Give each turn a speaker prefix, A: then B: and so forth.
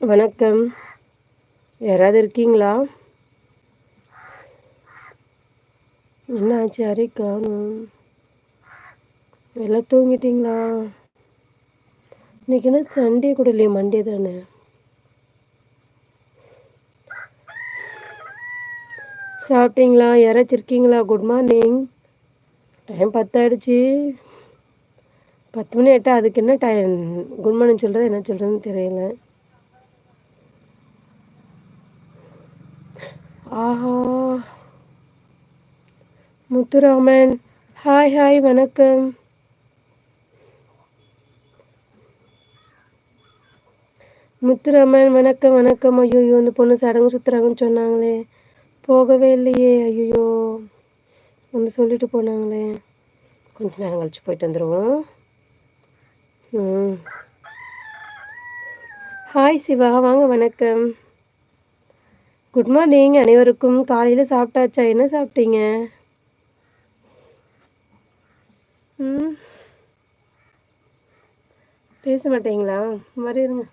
A: வணக்கம். யாராவது இருக்கீங்களா? என்ன ஆச்சு அரை காணும். எல்லாம் தூங்கிட்டீங்களா? இன்னைக்கு என்ன சண்டே கூட இல்லையா மண்டே தானே? சாப்பிட்டீங்களா? யாராச்சும் இருக்கீங்களா? குட் மார்னிங் டைம் பத்தாயிடுச்சு. பத்து மணி ஆகிட்டா அதுக்கு என்ன டைம் குட் மார்னிங் சொல்கிறது என்ன சொல்கிறதுன்னு தெரியல. ஆஹா. முத்துராமன் ஹாய் ஹாய் வணக்கம். முத்துராமன் வணக்கம் வணக்கம். ஐயோ இந்த பொண்ணு சடங்கு சுத்துறாங்கன்னு சொன்னாங்களே. போகவே இல்லையே ஐயோ வந்து சொல்லிட்டு போனாங்களே. கொஞ்ச நேரம் கழிச்சு போயிட்டு வந்துடுவோம் ம். ஹாய் சிவா. வாங்க வணக்கம். குட் மார்னிங் அனைவருக்கும். காலையில் சாப்பிட்டாச்சா? என்ன சாப்பிட்டீங்க? ம். பேச மாட்டீங்களா? மாதிரி இருங்க.